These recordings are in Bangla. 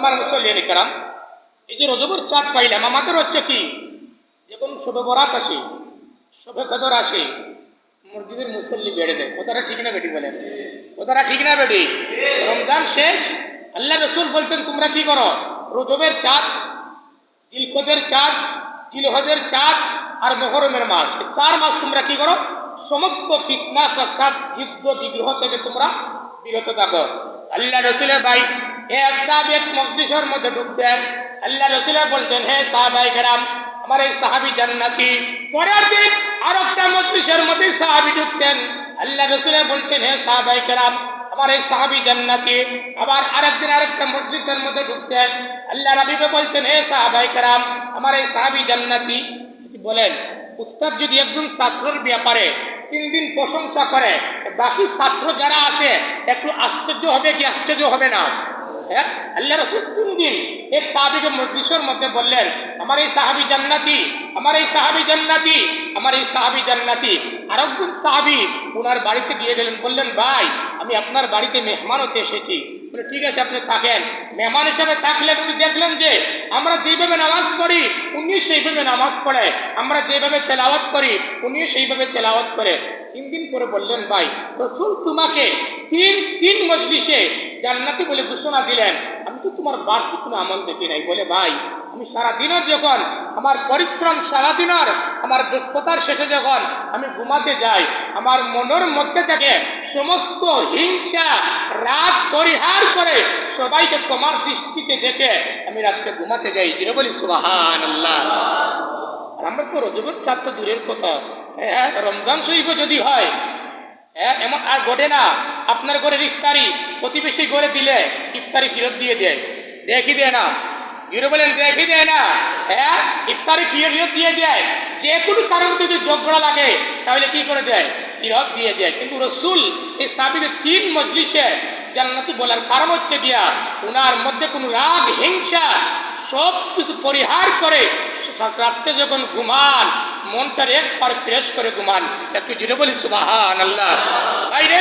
আমার মুসল্লিয়ানি কারাম, এই যে রজবর চাঁদ পাইলাম, আমাদের হচ্ছে কি? যখন শোভে বরাত আসে, শোভে কদর আসে, মসজিদের মুসল্লি বেড়ে যায়। কথাটা ঠিক না বেটি বলেন? কথাটা ঠিক না বেটি? রমজান শেষ, আল্লাহ রসুল বলতেন, তোমরা কি করো? রজবের চাঁদ তিলকদের চাঁদ, জিলহজের চাঁদ আর মহরমের মাস। চার মাস তোমরা কি করো? সমস্ত ফিতনা, ফাসাদ, যুদ্ধ, বিগ্রহ থেকে তোমরা বিরত থাকো। আল্লাহ রসুলের ভাই এক সাহাব এক মজলিসের মধ্যে ঢুকছেন। আল্লাহ রসুলের বলছেন, হে সাহাবাই কেরাম, আমার এই সাহাবি জান্নাতি। পরের দিন আর একটা মজলিসের মধ্যে সাহাবি ঢুকছেন। আল্লাহ রসুলের বলছেন, হে সাহাবাই কেরাম, আমার এই সাহাবি জান্নাতি। আবার আরেকদিন আরেকটা মসজিদের মধ্যে ঢুকছেন। আল্লাহ রাবিবে বলছেন, হে সাহাবাই কেরাম, আমার এই সাহাবি জান্নাতি। বলেন, উস্তাদ যদি একজন ছাত্রের ব্যাপারে তিন দিন প্রশংসা করে, বাকি ছাত্র যারা আছে, একটু আশ্চর্য হবে কি আশ্চর্য হবে না? হ্যাঁ আল্লাহ রসুল তিন দিন এক সাহাবিকে মজলিসের মধ্যে বললেন আমার এই সাহাবি জান্নাতি আমার এই সাহাবি জান্নাতি আমার এই সাহাবি জান্নাতি আরেকজন সাহাবি ওনার বাড়িতে গিয়ে গেলেন বললেন ভাই আমি আপনার বাড়িতে মেহমান হতে এসেছি বলে ঠিক আছে আপনি থাকেন মেহমান হিসাবে থাকলেন উনি দেখলেন যে আমরা যেভাবে নামাজ পড়ি উনি সেইভাবে নামাজ পড়ে আমরা যেভাবে তেলাওয়াত করি উনিও সেইভাবে তেলাওয়াত করে তিন দিন পরে বললেন ভাই রসুল তোমাকে তিন তিন মজলিসে জান্নাতি বলে ঘোষণা দিলেন। আমি তো তোমার বাড়তি কোনো আমল দেখি নাই। বলে, ভাই, আমি সারাদিনের যখন আমার পরিশ্রম সারাদিনের আমার ব্যস্ততার শেষে যখন আমি ঘুমাতে যাই, আমার মনের মধ্যে থেকে সমস্ত হিংসা, রাগ পরিহার করে সবাইকে কমার দৃষ্টিতে দেখে আমি রাত্রে ঘুমাতে যাই। যেটা বলি সুবাহান আল্লাহ আর আমরা তো রজবের চাঁদ তো দূরের কথা। হ্যাঁ রমজান শরীফও যদি হয় হ্যাঁ এমন আর ঘটে না। আপনার ঘরে ইফতারি প্রতিবেশী ঘরে দিলে ইফতারি ফেরত দিয়ে দেয়। দেখি দেয় না। জিরো বলেন, দেখি দেয় না। হ্যাঁ ইফতারি ফেরত দিয়ে দেয়। যে কোনো কারণে যদি ঝগড়া লাগে, তাহলে কি করে দেয়? ফেরত দিয়ে দেয়। কিন্তু রসুল, এই সাবিকে তিন মজলিসে জান্নাতি বলার কারণ হচ্ছে গিয়া ওনার মধ্যে কোনো রাগ, হিংসা সব কিছু পরিহার করে রাত্রে যখন ঘুমান, মনটার একবার ফ্রেশ করে ঘুমান, একটু জুড়ে বলি সুবাহান আল্লাহ বাইরে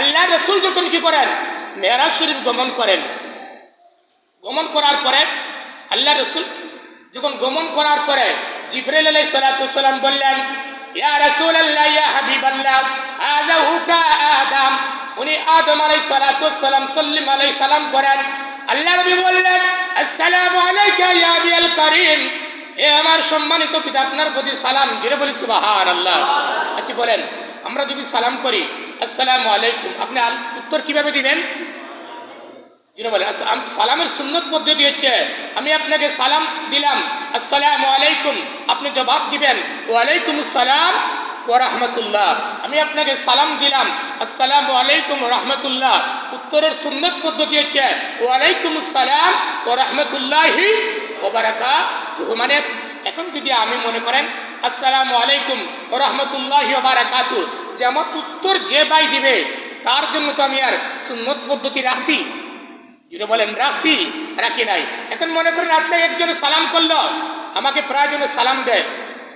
আল্লাহ রসুল যখন কি করেন? মেহরাজ শরীফ গমন করেন। গমন করার পরে আল্লাহ রসুল যখন গমন করার পরে জিব্রাইল আলাই সালাতাম বললেন, ইয়া রসুল আল্লাহ ইয়া হাবিব আল্লাহ আদা হুকা আদম। উনি আদম আলাই সালাতাম সাল্লিম আলাই সালাম করেন। আল্লাহ নবী বললেন, আসসালামু আলাইকা ইয়া এ আমার সম্মানিত পিতা, আপনার প্রতি সালাম। জুড়ে বলি সুবাহান আল্লাহ আচ্ছা বলেন? আমরা যদি সালাম করি, আসসালামু আলাইকুম। আপনি উত্তর কীভাবে দিবেন? যিনি বলেন সালামের সুন্নত পদ্ধতি হচ্ছে, আমি আপনাকে সালাম দিলাম। আসসালামু আলাইকুম। আপনি জবাব দিবেন, ওয়ালাইকুম আসসালাম ও রহমতুল্লাহ। আমি আপনাকে সালাম দিলাম। আসসালামু আলাইকুম রহমতুল্লাহ। উত্তরের সুন্নত পদ্ধতি হচ্ছে, ওয়ালাইকুম আসসালাম ও রহমতুল্লাহি ওবারাকা মানে এখন যদি আমি মনে করেন, আসসালামু আলাইকুম ও রহমতুল্লাহি ওবারাকাতু যেমন উত্তর যে বাই দিবে, তার জন্য তো আমি আর সুন্নত পদ্ধতি রাখছি যেটা বলেন রাখছি রাখি নাই। এখন মনে করেন আপনি একজনে সালাম করল, আমাকে প্রায় জনে সালাম দেয়।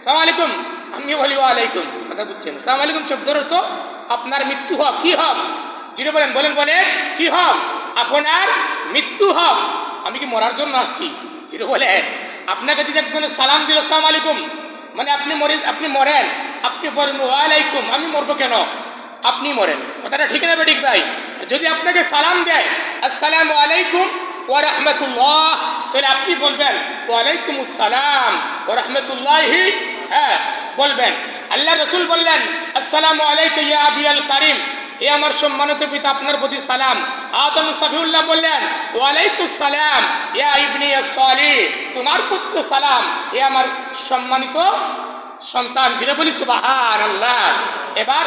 সালাম আলাইকুম, আমি বলি ওয়ালাইকুম, কথা বুঝছেন? সালাম আলাইকুম শব্দের তো আপনার মৃত্যু হোক কি হোক যেটা বলেন বলেন বলেন, কি হোক আপনার মৃত্যু হোক আমি কি মরার জন্য আসছি? যেটা বলেন। আপনাকে যদি একজনে সালাম দিল, সালাম আলাইকুম। মানে আপনি মরে, আপনি মরেন। আপনি বলেন ওয়ালাইকুম আমি মরবো কেন? আপনি মরেন। কথাটা ঠিক না ঠিক ভাই? যদি আপনাকে সালাম দেয়, আসসালামু আলাইকুম ও রহমতুল্লাহ, তাহলে আপনি বলবেন ওয়ালাইকুম আসসালাম ও রহমতুল্লাহি হ্যাঁ বলবেন। আল্লাহ রসুল বললেন আসসালামু আলাইকুম ইয়া আবিয়াল কারিম। এ আমার সম্মানিত পিতা, আপনার প্রতি সালাম। আদম সফিউল্লাহ বললেন, ওয়ালাইকুম সালাম ইয়া ইবনি সালি তোমার পুত্র সালাম, এ আমার সম্মানিত সন্তান। যেটা বলি সুবাহান আল্লাহ এবার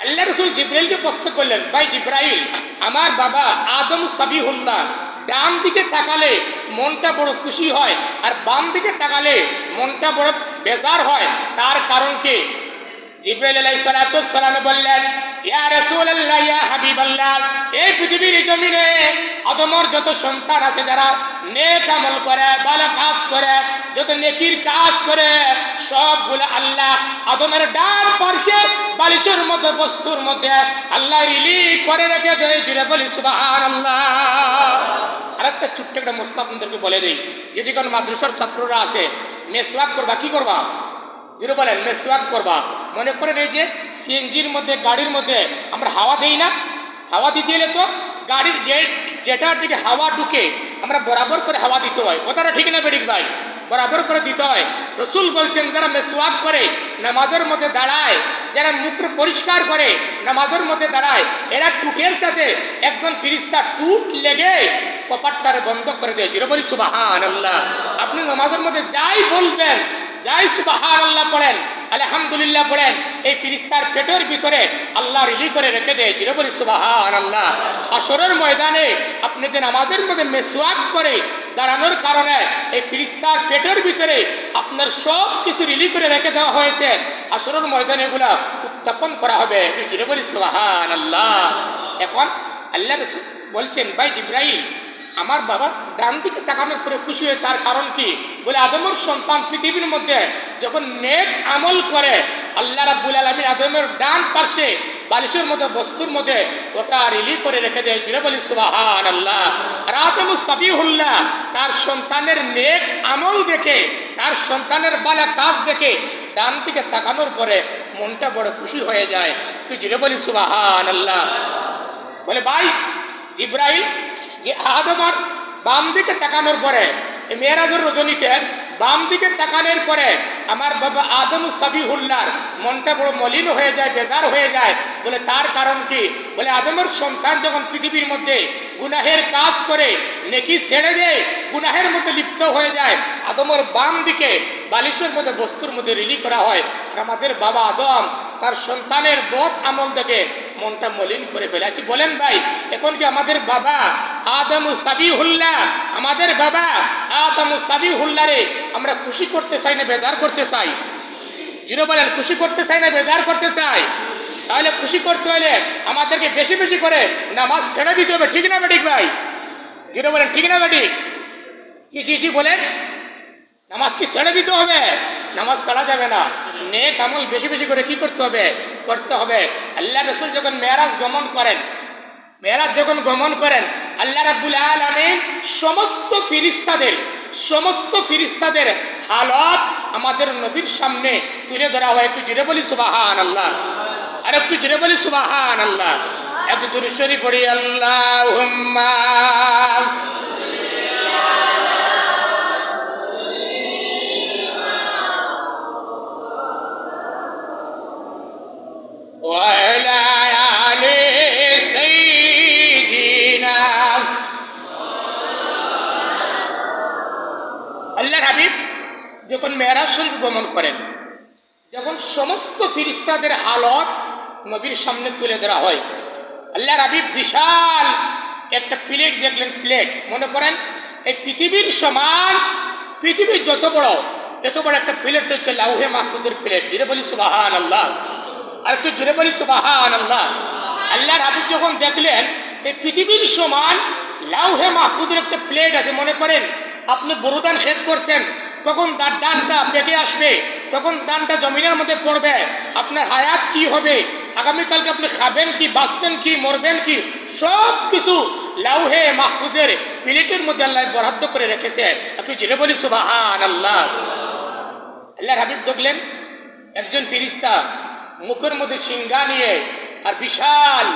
আল্লাহ রসুল জিব্রাইলকে প্রশ্ন করলেন, ভাই জিব্রাইল, আমার বাবা আদম সাবিহুল্লাহ ডান দিকে তাকালে মনটা বড় খুশি হয়, আর বাম দিকে তাকালে মনটা বড় বেজার হয়। তার কারণ কি? বললেন আদমর যত আছে যারা আমল করে কাজ করে, যত নেকির কাজ করে আল্লাহ আদমের বালিশের মধ্যে, বস্তুর মধ্যে আল্লাহ রিলি করে রেখে দেয়। জুড়ে বলি আর একটা ছোট্ট একটা মশলা আপনাদেরকে বলে দিই। যদি কোনো মাদ্রাসার ছাত্ররা আছে, মেসওয়াক করবা, কি করবা? বলেন, মেসওয়াক করবা। মনে করেন এই যে সিএনজির মধ্যে, গাড়ির মধ্যে, আমরা হাওয়া দেই না? হাওয়া দিতে এলে তো গাড়ির যে যেটার দিকে হাওয়া ঢুকে, আমরা বরাবর করে হাওয়া দিতে হয়। কথাটা ঠিক না বেডিক ভাই? বরাবর করে দিতে হয়। রসুল বলছেন, যারা মেসওয়াক করে, নামাজের মধ্যে দাঁড়ায়, যারা মুখ পরিষ্কার করে, নামাজের মধ্যে দাঁড়ায়, এরা টুকের সাথে একজন ফিরিস্তা টুট লেগে কপাটটারে বন্ধ করে দেয়। জিরো বলি সুবাহান আপনি নামাজের মধ্যে যাই বলবেন, যাই সুবাহান আল্লাহ পড়েন আলহামদুলিল্লাহ বলেন, এই ফিরিস্তার পেটের ভিতরে আল্লাহ রিলি করে রেখে দেয়। জিরো বলি সুবাহান আল্লাহ হাসরের ময়দানে আপনি যে নামাজের মধ্যে মেসওয়াক করে দাঁড়ানোর কারণে এই ফিরিস্তার পেটের ভিতরে আপনার সব কিছু রিলি করে রেখে দেওয়া হয়েছে আসরের ময়দানে এগুলা উত্থাপন করা হবে। জিরো বলি সুবাহান আল্লাহ এখন আল্লাহ বলছেন, ভাই জিব্রাইল আমার বাবা ডান দিকে তাকানোর পরে খুশি হয়ে তার কারণ কি? বলে, আদমের সন্তান পৃথিবীর মধ্যে যখন নেক আমল করে, আল্লাহ রাব্বুল আলমী আদমের ডান পাশে বালিশের মধ্যে, বস্তুর মধ্যে ওটা রিলি করে রেখে দেয়। জিরে বলি সুবাহান আল্লাহ আদম সাফিহুল্লাহ তার সন্তানের নেক আমল দেখে, তার সন্তানের বালা কাজ দেখে ডান দিকে তাকানোর পরে মনটা বড় খুশি হয়ে যায়। তুই জিরে বলি সুবাহান আল্লাহ বলে, ভাই ইব্রাহিম যে আদমার বাম দিকে তাকানোর পরে মেয়েরাজুর রজনীতে বাম দিকে তাকানোর পরে আমার বাবা আদম সাবিহুল্লার মনটা বড় মলিন হয়ে যায়, বেজার হয়ে যায়। বলে তার কারণ কি? বলে আদমের সন্তান যখন পৃথিবীর মধ্যে গুনাহের কাজ করে, নেকি ছেড়ে দেয়, গুনাহের মধ্যে লিপ্ত হয়ে যায়, আদমের বাম দিকে বালিশের মধ্যে বস্তুর মধ্যে রিলি করা হয়। আর আমাদের বাবা আদম তার সন্তানের বোধ আমল থেকে মনটা মলিন করে ফেলে। কি বলেন ভাই? এখন কি আমাদের বাবা আদম সাবিহুল্লাহ? আমাদের বাবা আদম সাবিহুল্লাহ রে, আমরা খুশি করতে চাই না বেজার করতে চাই? জিরো বলেন, খুশি করতে চাই না বেজার করতে চাই? তাহলে খুশি করতে হলে আমাদেরকে বেশি বেশি করে নামাজ ছেড়ে দিতে হবে, ঠিক না বেঠিক ভাই? জিরো বলেন, ঠিক না বেঠিক? কি কি কি বলেন? নামাজ কি ছেড়ে দিতে হবে? নামাজ ছাড়া যাবে না। নেক আমল বেশি বেশি করে কি করতে হবে? করতে হবে। আল্লাহ রসুল যখন মেয়ারাজ গমন করেন, মেয়ারাজ যখন গমন করেন, আল্লাহ রাব্বুল আলমিন সমস্ত ফিরিস্তাদের সমস্ত ফিরিস্তাদের হালত আমাদের নবীর সামনে তুলে ধরা হয়। একটু জুড়ে বলি সুবাহান আল্লাহ আর একটু জুড়ে বলি সুবাহান আল্লাহ একটু দুরুশ্বরী আল্লাহ আল্লাহর হাবিব যখন মেয়েরাজ শরীফ গমন করেন, যখন সমস্ত ফিরিস্তাদের হালত নবীর সামনে তুলে ধরা হয় আল্লাহর হাবিব বিশাল একটা প্লেট দেখলেন, প্লেট। মনে করেন, এই পৃথিবীর সমান, পৃথিবীর যত বড়, এত বড় একটা প্লেট হচ্ছে লাউহে মাহফুদের প্লেট। যেটা বলি সুবাহান আল্লাহ আর একটু জোরে বলি সুবাহান আল্লাহ আল্লাহর হাবিব যখন দেখলেন, এই পৃথিবীর সমান লাউহে মাহফুদের একটা প্লেট আছে, মনে করেন, আপনি বড়দান খেত করছেন, তখন তার দানটা পেটে আসবে, তখন দানটা জমিনের মধ্যে পড়বে, আপনার হায়াত কি হবে, আগামীকালকে আপনি খাবেন কি, বাঁচবেন কি, মরবেন কি, সব কিছু লাউহে মাহফুদের প্লেটের মধ্যে আল্লাহ বরাদ্দ করে রেখেছে। আপনি জেনে বলি সুবাহান আল্লাহ আল্লাহর হাবিব দেখলেন, একজন ফিরিস্তা মুখের মধ্যে সিঙ্গা নিয়ে আর বিশাল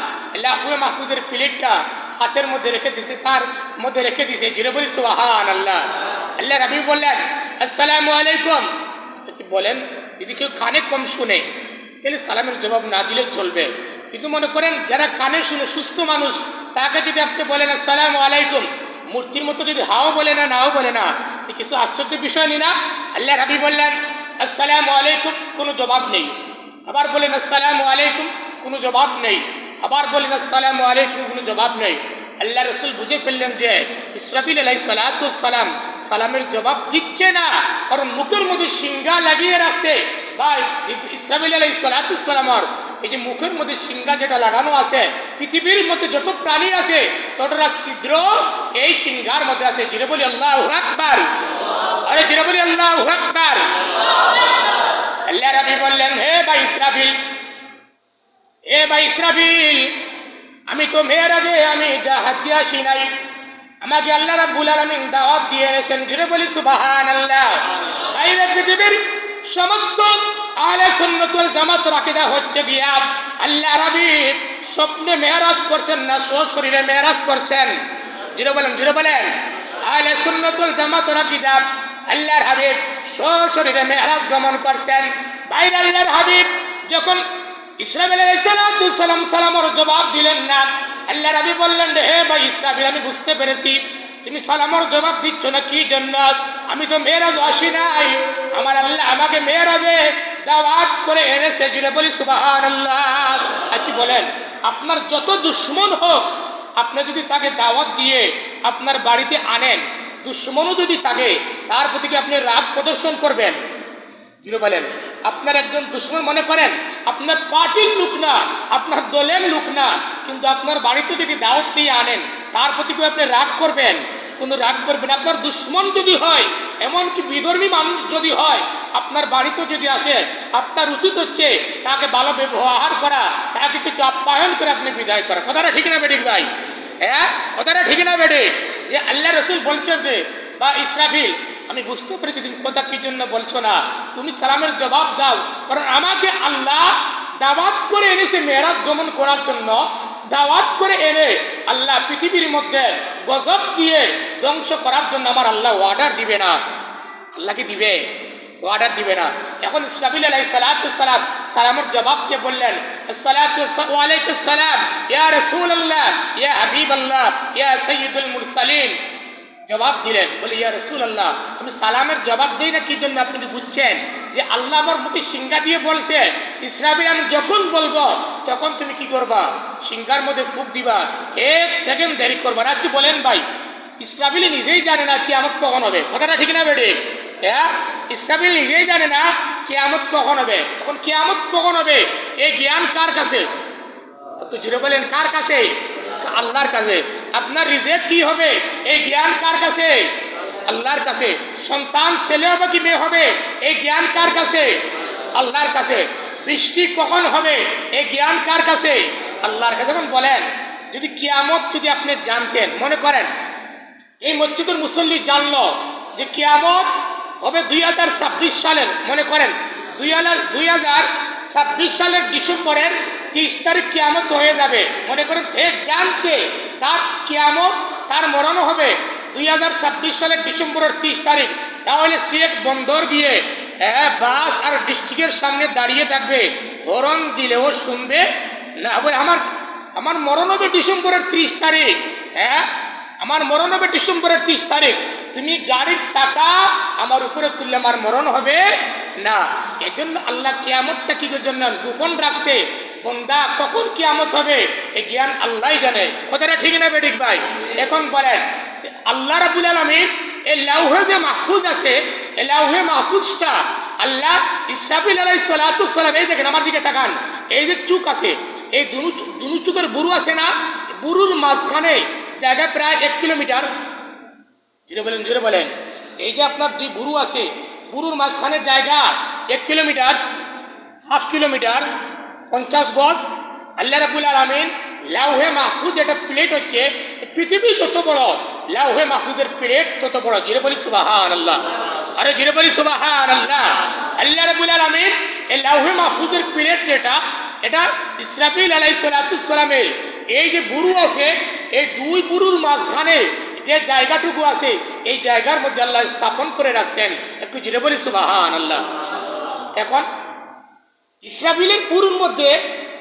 লাফুয়ে মাহফুদের প্লেটটা হাতের মধ্যে রেখে দিছে, তার মধ্যে রেখে দিছে। জিরে বলি সুহান আল্লাহ আল্লাহ রাবি বললেন, আসসালামু আলাইকুম। বলেন, যদি কেউ কানে কম শুনে, তাহলে সালামের জবাব না দিলে চলবে। কিন্তু মনে করেন, যারা কানে শুনে সুস্থ মানুষ, তাকে যদি আপনি বলেন, আসসালামু আলাইকুম, মূর্তির মতো যদি হাও বলে না, নাও বলে না কিছু আশ্চর্য বিষয় নি না? আল্লাহ রাবি বললেন, আসসালামু আলাইকুম, কোনো জবাব নেই। আবার বলেন, আসসালামু আলাইকুম। কোনো জবাব নেই। আবার বলেন, আসসালামু আলাইকুম। কোনো জবাব নেই। আল্লাহ রসুল বুঝে ফেললেন যে, ইসরাফিল আলাই সালাম সালামের জবাব দিচ্ছে না, কারণ মুখের মধ্যে সিঙ্গা লাগিয়ে রাখছে। বা ইসরাফিল আলাই সালাতামর এই যে মুখের মধ্যে সিঙ্গা যেটা লাগানো আছে, পৃথিবীর মধ্যে যত প্রাণী আছে, ততটা ছিদ্র এই সিঙ্গার মধ্যে আছে। জিরে বলি, আল্লাহ আরে, জিরে বলি, আল্লাহ আল্লাহ রাবি বললেন, হে ভাই ইসরাফিল, এ ভাই ইসরাফিল, আমি তো মেয়েরাজে আমি যা হাত দিয়ে আসি নাই। আমাকে আল্লাহ রাব্বুল আলামিন দাওয়াত দিয়ে এনেছেন। জুড়ে বলি, সুবহানাল্লাহ। বাইরে পৃথিবীর সমস্ত আহলে সুন্নাতুল জামাতের আকীদা হচ্ছে গিয়া, আল্লাহ রাব্বি স্বপ্নে মেরাজ করছেন না সো শরীরে মেরাজ করছেন। জুড়ে বলেন জুড়ে বলেন। আহলে সুন্নাতুল জামাতের আকীদা, আল্লাহর হাবিব শরীরে মেরাজ গমন করছেন। বাইরে আল্লাহর হাবিব যখন ইসরাফিল সালাম সালামর জবাব দিলেন না আল্লাহ রাবি বললেন রে হে ভাই ইসরাফিল, আমি বুঝতে পেরেছি তুমি সালামর জবাব দিচ্ছ না, কি জন্য? আমি তো মেয়েরাজ আসি নাই। আমার আল্লাহ আমাকে মেয়েরাজে দাওয়াত করে এনেছে, জুড়ে বলি সুবাহান আল্লাহ কি বলেন, আপনার যত দুশ্মন হোক, আপনি যদি তাকে দাওয়াত দিয়ে আপনার বাড়িতে আনেন, দুশ্মনও যদি থাকে তার প্রতি কি আপনি রাগ প্রদর্শন করবেন? জিরো বলেন, আপনার একজন দুশ্মন মনে করেন, আপনার পার্টির লোক না, আপনার দলের লোক না, কিন্তু আপনার বাড়িতে যদি দাওয়াত দিয়ে আনেন, তার প্রতি কি আপনি রাগ করবেন? কোনো রাগ করবেন আপনার দুশ্মন যদি হয়, এমনকি বিধর্মী মানুষ যদি হয়, আপনার বাড়িতে যদি আসে, আপনার উচিত হচ্ছে তাকে ভালো ব্যবহার করা, তাকে কিছু আপ্যায়ন করে আপনি বিদায় করা। কথাটা ঠিক না বেডিক ভাই? হ্যাঁ? কথাটা ঠিক না বেডে যে আল্লাহ রসুল বলছেন যে, বা ইসরাফিল আমি বুঝতে পেরেছি, তুমি কথা কি জন্য বলছো না? তুমি সালামের জবাব দাও, কারণ আমাকে আল্লাহ দাওয়াত করে এনেছে মেয়েরাজ গমন করার জন্য। দাওয়াত করে এনে আল্লাহ পৃথিবীর মধ্যে গজব দিয়ে ধ্বংস করার জন্য আমার আল্লাহ অর্ডার দিবে না। আল্লাহকে দিবে? অর্ডার দিবে না। এখন ইসরাফিল আলাই সালাম সালামের জবাব দিয়ে বললেন সালাম, ইয়া রসুল আল্লাহ ইয়া হাবিব আল্লাহ ইয়া সৈয়দুল মুরসালিন। জবাব দিলেন। বলে, ইয়া রসুল আল্লাহ আমি সালামের জবাব দিই না, কি জন্য আপনি কি বুঝছেন? যে আল্লাহ আমার মুখে সিঙ্গা দিয়ে বলছে ইসরাবিল আমি যখন বলব, তখন তুমি কি করবা? সিঙ্গার মধ্যে ফুক দিবা। এক সেকেন্ড দেরি করবা না। কি বলেন ভাই ইসরাবিল নিজেই জানে না কি আমত কখন হবে। কথাটা ঠিক না, বেডে? হ্যাঁ? ইসরাবিল নিজেই জানে না কেয়ামত কখন হবে। তখন কেয়ামত কখন হবে? এই জ্ঞান কার কাছে? একটু জুড়ে বলেন, কার কাছে? আল্লাহর কাছে। আপনার রিজেক কি হবে? এই জ্ঞান কার কাছে? আল্লাহর কাছে। সন্তান, ছেলে হবে কি মেয়ে হবে? এই জ্ঞান কার কাছে? আল্লাহর কাছে। বৃষ্টি কখন হবে? এই জ্ঞান কার কাছে? আল্লাহর কাছে। যখন বলেন, যদি কিয়ামত যদি আপনি জানতেন, মনে করেন, এই মসজিদের মুসল্লি জানলো যে কিয়ামত হবে দুই হাজার ছাব্বিশ সালের, মনে করেন, দুই হাজার দুই হাজার ছাব্বিশ সালের ডিসেম্বরের তিরিশ তারিখ কিয়ামত হয়ে যাবে। মনে করেন যে জানছে। তার কিয়ামত, তার মরণ হবে। দুই হাজার ছাব্বিশ সালের ডিসেম্বরের তিরিশ তারিখ। তাহলে সিলেট বন্দর গিয়ে হ্যাঁ বাস আর ডিস্ট্রিক্টের সামনে দাঁড়িয়ে থাকবে। হরণ দিলেও শুনবে না বলে আমার আমার মরণ হবে ডিসেম্বরের ত্রিশ তারিখ। হ্যাঁ আমার মরণ হবে ডিসেম্বরের ত্রিশ তারিখ। তুমি গাড়ির চাকা আমার উপরে তুললে আমার মরণ হবে না। এজন্য আল্লাহ কেয়ামতটা কি জন্য গোপন রাখছে? বন্দা কখন কিয়ামত হবে? এই জ্ঞান আল্লাহ জানে। কথাটা ঠিক না বেঠিক ভাই? এখন বলেন আল্লাহ রাবুল আলমিন এই লাউহে যে মাহফুজ আছে এই লাউহে মাহফুজটা আল্লাহ ইসরাফিল আলাই সালাতুসালাম এই দেখেন আমার দিকে তাকান, এই যে চুক আছে, এই দুনু দুনু চুকের বুরু আছে না, বুরুর মাঝখানে জায়গা প্রায় এক কিলোমিটার। জুড়ে বলেন জুড়ে বলেন। এই যে আপনার দুই বুরু আছে, বুরুর মাঝখানে জায়গা এক কিলোমিটার, হাফ কিলোমিটার পঞ্চাশ গজ। আল্লাহ রাবুল আলমিন লাউহে মাহফুজ এটা প্লেট হচ্ছে পৃথিবী যত বড়, লাউহে মাহফুজের প্লেট তত বড়। জিরে বলি সুবাহান আল্লাহ আরে জিরে বলি সুবাহান আল্লাহ আল্লাহ রাবুল আলমিন এই লাউহে মাহফুজের প্লেট যেটা, এটা ইসরাফিল আলাই সালাতুসালামের এই যে বুরু আছে, এই দুই বুরুর মাঝখানে যে জায়গাটুকু আছে, এই জায়গার মধ্যে আল্লাহ স্থাপন করে রাখছেন। একটু জিরে বলি সুবাহান আল্লাহ এখন ইসরাফিলের পুরুর মধ্যে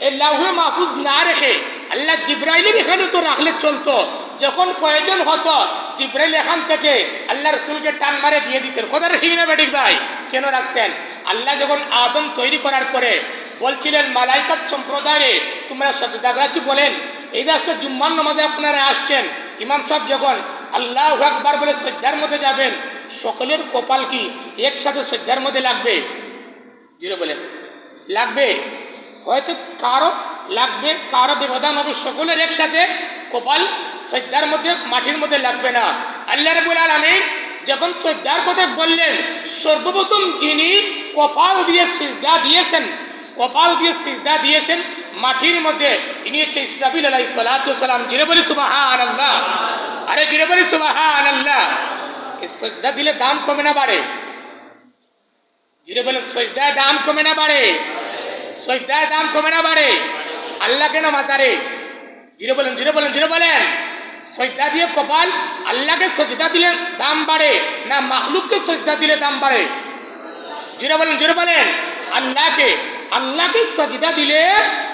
এই লাউহে মাহফুজ না রেখে আল্লাহ জিব্রাইলের এখানে তো রাখলে চলতো। যখন প্রয়োজন হতো, জিব্রাইল এখান থেকে আল্লাহ রসুলকে টান মারে দিয়ে দিতেন। কথাটা ঠিক না বেটিক ভাই? কেন রাখছেন? আল্লাহ যখন আদম তৈরি করার পরে বলছিলেন মালাইকাত সম্প্রদায়ে তোমরা সচেদাগ্রাচি বলেন। এই আজকে জুম্মান নামাজে আপনারা আসছেন, ইমাম সাহেব যখন আল্লাহ আকবার বলে শ্রদ্ধার মধ্যে যাবেন, সকলের কপাল কি একসাথে শ্রদ্ধার মধ্যে লাগবে? জিরো বলেন। লাগবে। হয়তো কারও লাগবে, কারও ব্যবধান হবে, সকলের একসাথে কপাল শ্রদ্ধার মধ্যে, মাটির মধ্যে লাগবে না। আল্লাহ রবুল আলমিন যখন শ্রদ্ধার কথা বললেন, সর্বপ্রথম যিনি কপাল দিয়ে সিজদা দিয়েছেন, কপাল দিয়ে সিজদা দিয়েছেন মাটির মধ্যে, ইনি হচ্ছে ইসরাফিল আলাই সালাম জিরে বলি সুবাহান আল্লাহ আরে জুড়ে বলি সুবাহান আল্লাহ সজদা দিলে দাম কমে না বাড়ে। জুড়ে বলেন, সজদায় দাম কমে না বাড়ে। সজদায় দাম কমে না বাড়ে। আল্লাহ কেন মাজারে জুড়ে বলেন জুড়ে বলেন জুড়ে বলেন। সজদা দিয়ে কপাল আল্লাহকে সজদা দিলে দাম বাড়ে, না মাহলুককে সজদা দিলে দাম বাড়ে? জুড়ে বলেন জুড়ে বলেন। আল্লাহকে আল্লাহকে সজদা দিলে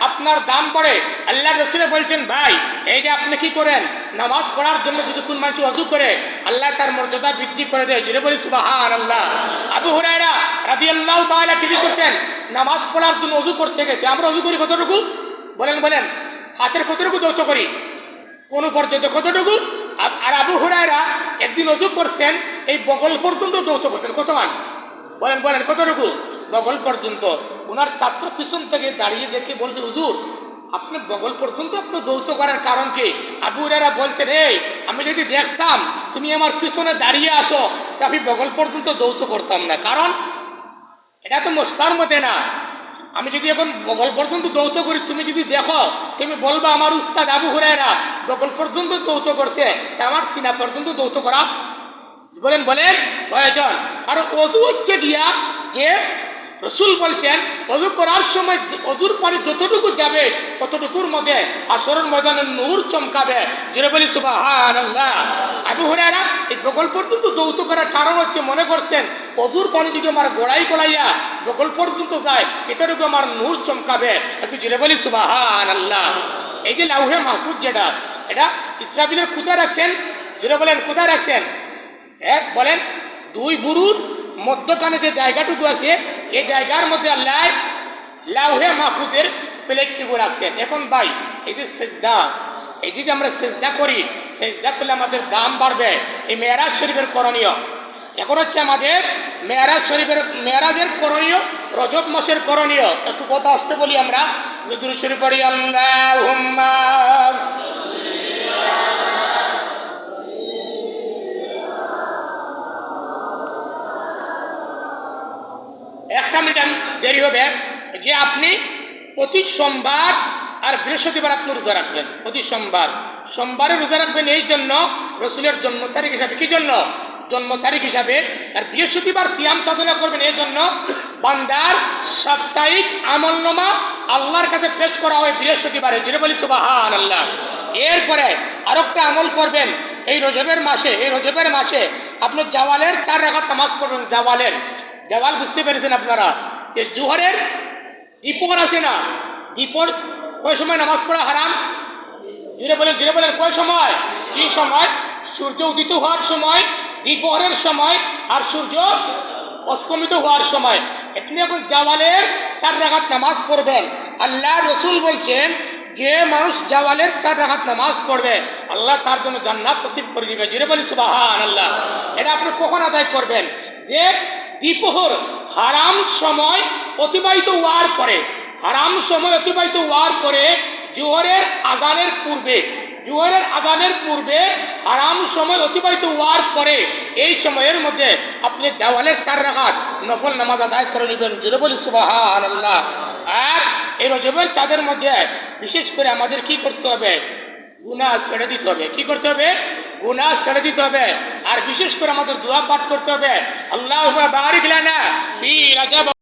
আপনার দাম বাড়ে। আল্লাহ রসুলে বলছেন, ভাই, এই যে আপনি কি করেন? নামাজ পড়ার জন্য যদি কোন মানুষ অজু করে, আল্লাহ তার মর্যাদা বৃদ্ধি করে দেয়। জুড়ে বলি সুবাহান আল্লাহ আবু হুরায়রা রাবি আল্লাহ তাহলে কি করছেন নামাজ পড়ার জন্য অজু করতে গেছে। আমরা অজু করি কতটুকু? বলেন বলেন। হাতের কতটুকু দৌত করি? কোন পর্যন্ত কতটুকু? আর- আবু হুরায়রা একদিন অজু করছেন, এই বগল পর্যন্ত দৌত করতেন কত মান? বলেন বলেন, কতটুকু? বগল পর্যন্ত। ওনার ছাত্র পিছন থেকে দাঁড়িয়ে দেখে বলছে, হুজুর, আপনি বগল পর্যন্ত আপনি দৌত করার কারণ কি? আবু হুরায়রা বলছেন, এই, আমি যদি দেখতাম, তুমি আমার পিছনে দাঁড়িয়ে আসো তা আমি বগল পর্যন্ত দৌত করতাম না। কারণ এটা তো মশলার মতে না। আমি যদি এখন বগল পর্যন্ত দৌত করি, তুমি যদি দেখো, তুমি বলবা, আমার উস্তাদ আবু হুরায়রা বগল পর্যন্ত দৌত করছে, তা আমার সিনা পর্যন্ত দৌত করা। বলেন বলেন, প্রয়োজন। কারণ অজু হচ্ছে গিয়া যে রসুল বলছেন, অজু করার সময় অজুর পানি যতটুকু যাবে, ততটুকুর মধ্যে আসরের ময়দানে নূর চমকাবে। জুড়ে বলি আল্লাহ আবু হুরায়রা এই বগল পর্যন্ত দৌত করার কারণ হচ্ছে, মনে করছেন অজুর পানি যদি আমার গোড়াই গোড়াইয়া বগল পর্যন্ত যায় এটাটুকু আমার নূর চমকাবে। একটু জুড়ে বলি সুবাহান আল্লাহ এই যে লাউহে মাহফুজ যেটা, এটা ইসরাবিলের কোথায় রাখছেন? জুড়ে বলেন কোথায় রাখছেন? এক, বলেন, দুই বুরুর মধ্যখানে যে জায়গাটুকু আছে এই জায়গার মধ্যে আল্লাহ লাউহে মাহফুজের প্লেটটুকু রাখছেন। এখন ভাই, এই যে সেজদা, এই যে আমরা সেজদা করি, সেজদা করলে আমাদের দাম বাড়বে। এই মেয়ারাজ শরীফের করণীয়। এখন হচ্ছে আমাদের মেয়ারাজ শরীফের, মেয়ারাজের করণীয়, রজব মাসের করণীয়। একটু কথা আসতে বলি আমরা। রুদুর শরীফ পড়ি আল্লাহ একটা মিনিট দেরি হবে। যে আপনি প্রতি সোমবার আর বৃহস্পতিবার আপনি রোজা রাখবেন। প্রতি সোমবার। সোমবারে রোজা রাখবেন এই জন্য, রসুলের জন্ম তারিখ হিসাবে। কি জন্য? জন্ম তারিখ হিসাবে আর বৃহস্পতিবার সিয়াম সাধনা করবেন। এই জন্য বান্দার সাপ্তাহিক আমলনামা আল্লাহর কাছে পেশ করা হয় বৃহস্পতিবারে। যেটা বলি সুবাহান আল্লাহ এরপরে আরেকটা আমল করবেন। এই রজবের মাসে, এই রজবের মাসে আপনি জাওয়ালের চার রাখাত নামাজ পড়বেন জাওয়ালের দেওয়াল বুঝতে পেরেছেন আপনারা? যে জোহরের দ্বীপর আছে না? দ্বীপর কয় সময় নামাজ পড়া হারাম? জুড়ে বলেন জুড়ে বলেন, কয় সময়? কি সময়। সূর্য উদিত হওয়ার সময় দ্বীপহরের সময় আর সূর্য অস্তমিত হওয়ার সময়। আপনি এখন জাওয়ালের চার রাখাত নামাজ পড়বেন। আল্লাহ রসুল বলছেন, যে মানুষ জাওয়ালের চার রাখাত নামাজ পড়বে, আল্লাহ তার জন্য জান্নাত নসিব করে দিবে। জুড়ে বলি সুবাহান আল্লাহ এটা আপনি কখন আদায় করবেন? যে দ্বিপহর হারাম সময় অতিবাহিত হওয়ার পরে, হারাম সময় অতিবাহিত হওয়ার পরে জোহরের আজানের পূর্বে জোহরের আজানের পূর্বে হারাম সময় অতিবাহিত হওয়ার পরে এই সময়ের মধ্যে আপনি দেওয়ালের চার রাখাত নফল নামাজ আদায় করে নেবেন। জুড়ে বলি সুবাহান আল্লাহ আর এই রজবের চাঁদের মধ্যে বিশেষ করে আমাদের কি করতে হবে? গুণা ছেড়ে দিতে হবে। কি করতে হবে? গুণা ছেড়ে দিতে হবে। আর বিশেষ করে আমাদের দোয়া পাঠ করতে হবে। আল্লাহ বারিক লানা